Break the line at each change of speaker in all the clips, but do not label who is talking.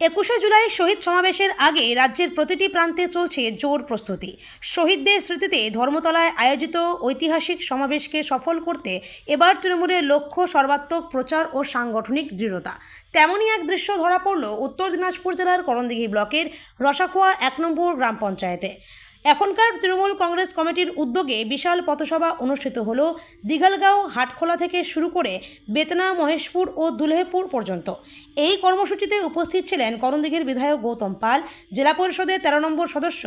একুশে জুলাই শহীদ সমাবেশের আগে রাজ্যের প্রতিটি প্রান্তে চলছে জোর প্রস্তুতি। শহীদদের স্মৃতিতে ধর্মতলায় আয়োজিত ঐতিহাসিক সমাবেশকে সফল করতে এবার তৃণমূলের লক্ষ্য সর্বাত্মক প্রচার ও সাংগঠনিক দৃঢ়তা। তেমনই এক দৃশ্য ধরা পড়ল উত্তর দিনাজপুর জেলার করণদিঘি ব্লকের রসাখোয়া এক নম্বর গ্রাম পঞ্চায়েতে। এখনকার তৃণমূল কংগ্রেস কমিটির উদ্যোগে বিশাল পথসভা অনুষ্ঠিত হল দিঘালগাঁও হাটখোলা থেকে শুরু করে বেতনা, মহেশপুর ও দুলহেপুর পর্যন্ত। এই কর্মসূচিতে উপস্থিত ছিলেন করণদিঘির বিধায়ক গৌতম পাল, জেলা পরিষদের তেরো নম্বর সদস্য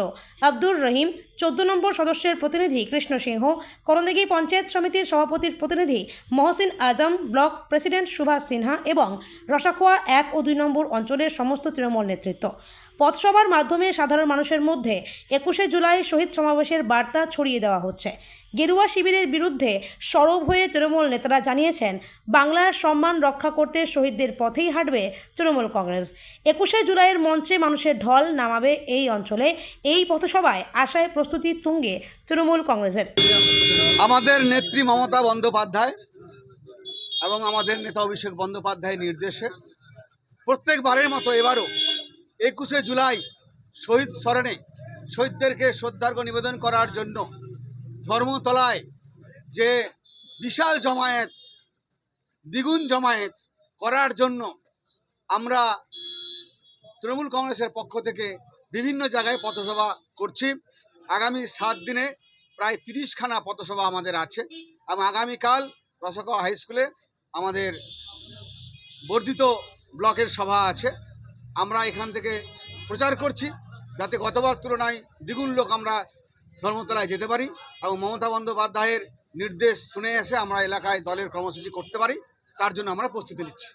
আব্দুর রহিম, চোদ্দ নম্বর সদস্যের প্রতিনিধি কৃষ্ণ সিংহ, করণদিঘি পঞ্চায়েত সমিতির সভাপতির প্রতিনিধি মহসিন আজম, ব্লক প্রেসিডেন্ট সুভাষ সিনহা এবং রসাখোয়া এক ও দুই নম্বর অঞ্চলের সমস্ত তৃণমূল নেতৃত্ব। পথসভার মাধ্যমে সাধারণ মানুষের মধ্যে একুশে জুলাই শহীদ সমাবেশের বার্তা ছড়িয়ে দেওয়া হচ্ছে। গেরুয়া শিবিরের বিরুদ্ধে সরব হয়ে তৃণমূল নেতারা জানিয়েছেন, বাংলার সম্মান রক্ষা করতে শহীদদের পথেই হাঁটবে তৃণমূল কংগ্রেস। একুশে জুলাইয়ের মঞ্চে মানুষের ঢল নামাবে এই অঞ্চলে। এই পথসভায় আশায় প্রস্তুতি তুঙ্গে তৃণমূল কংগ্রেসের।
আমাদের নেত্রী মমতা বন্দ্যোপাধ্যায় এবং আমাদের নেতা অভিষেক বন্দ্যোপাধ্যায়ের নির্দেশে প্রত্যেকবারের মতো এবারও একুশে জুলাই শহীদ স্মরণে শহীদদেরকে শ্রদ্ধার্ঘ নিবেদন করার জন্য ধর্মতলায় যে বিশাল জমায়েত, দ্বিগুণ জমায়েত করার জন্য আমরা তৃণমূল কংগ্রেসের পক্ষ থেকে বিভিন্ন জায়গায় পথসভা করছি। আগামী সাত দিনে প্রায় তিরিশখানা পথসভা আমাদের আছে এবং আগামীকাল রসকা হাই স্কুলে আমাদের বর্ধিত ব্লকের সভা আছে। আমরা এখান থেকে প্রচার করছি যাতে গতবার তুলনায় দ্বিগুণ লোক আমরা ধর্মতলায় যেতে পারি এবং মমতা বন্দ্যোপাধ্যায়ের নির্দেশ শুনে এসে আমরা এলাকায় দলের কর্মসূচি করতে পারি, তার জন্য আমরা প্রস্তুতি নিচ্ছি।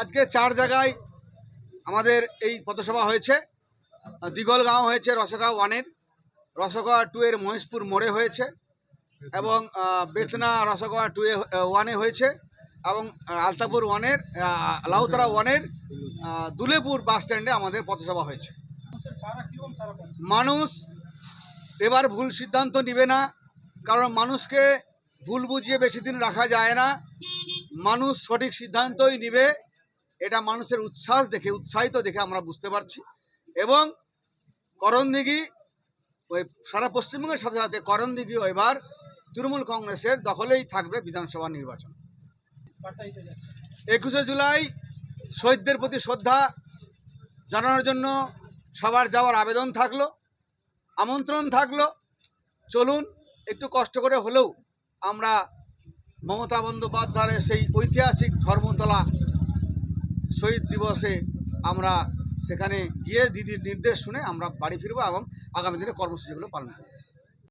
আজকে চার জায়গায় আমাদের এই পথসভা হয়েছে। দিগলগাঁও হয়েছে, রসগাঁও ওয়ানের, রসগোয়া টু এর মহেশপুর মোড়ে হয়েছে এবং বেতনা রসগোয়া টু এ ওয়ানে হয়েছে। এবং আলতাপুর ওয়ানের লাউতরা ওয়ানের দুলেপুর বাস স্ট্যান্ডে আমাদের পথসভা হয়েছে। মানুষ এবার ভুল সিদ্ধান্ত নেবে না, কারণ মানুষকে ভুল বুঝিয়ে বেশি দিন রাখা যায় না। মানুষ সঠিক সিদ্ধান্তই নেবে, এটা মানুষের উচ্ছ্বাস দেখে, উৎসাহিত দেখে আমরা বুঝতে পারছি। এবং করণদিঘি, ওই সারা পশ্চিমবঙ্গের সাথে সাথে করণদিঘিও এবার তৃণমূল কংগ্রেসের দখলেই থাকবে বিধানসভা নির্বাচন। একুশে জুলাই শহীদদের প্রতি শ্রদ্ধা জানানোর জন্য সবার যাওয়ার আবেদন থাকল, আমন্ত্রণ থাকল। চলুন, একটু কষ্ট করে হলেও আমরা মমতা বন্দ্যোপাধ্যায়ের সেই ঐতিহাসিক ধর্মতলা শহীদ দিবসে আমরা সেখানে গিয়ে দিদির নির্দেশ শুনে আমরা বাড়ি ফিরবো এবং আগামী দিনে কর্মসূচিগুলো পালন করব।